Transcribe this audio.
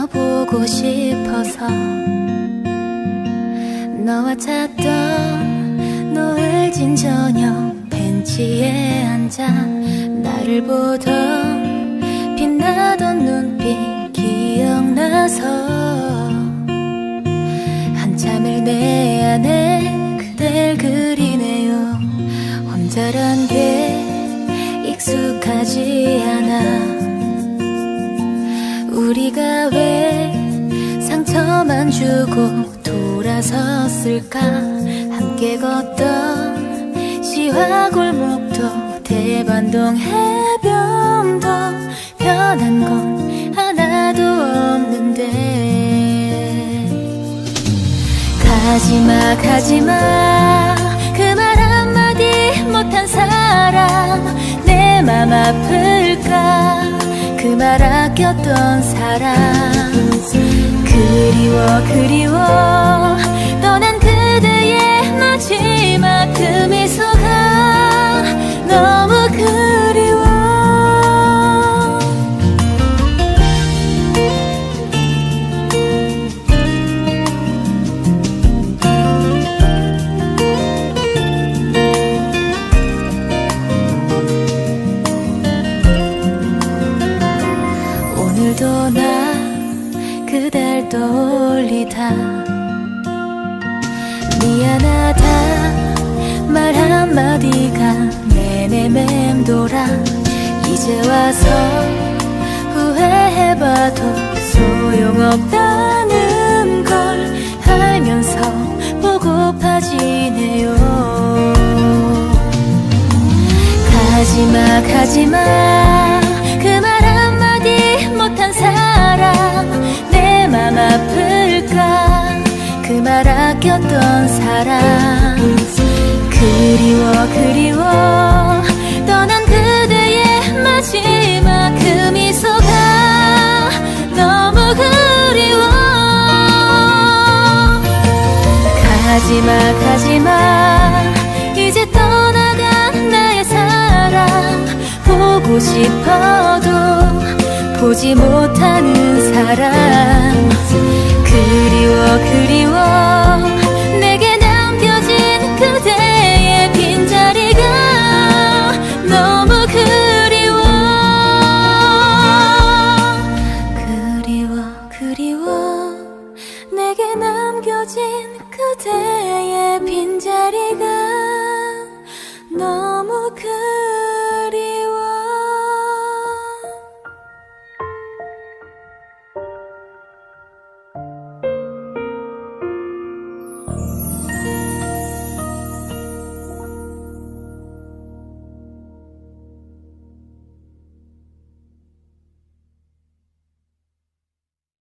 보고 싶어서 너와 찾던 노을진 저녁 벤치에 앉아 나를 보던 빛나던 눈빛 기억나서 한참을 내 안에 그댈 그리네요. 혼자란 게 익숙하지 않아. 우리가 왜 상처만 주고 돌아섰을까? 함께 걷던 시화 골목도 대반동 해변도 변한 건 하나도 없는데. 가지마 가지마. 그 말 한마디 못한 사람 내 맘 아플까? 그 말 아꼈던 사람 그리워 그리워 그댈 떠올리다. 미안하다. 말 한마디가 내내 맴돌아. 이제 와서 후회해봐도 소용없다는 걸 알면서 보고파지네요. 가지마 가지마 아꼈던 사람 그리워 그리워. 떠난 그대의 마지막 그 미소가 너무 그리워. 가지마 가지마. 이제 떠나간 나의 사랑. 보고 싶어도 보지 못하는 사람 빈자리가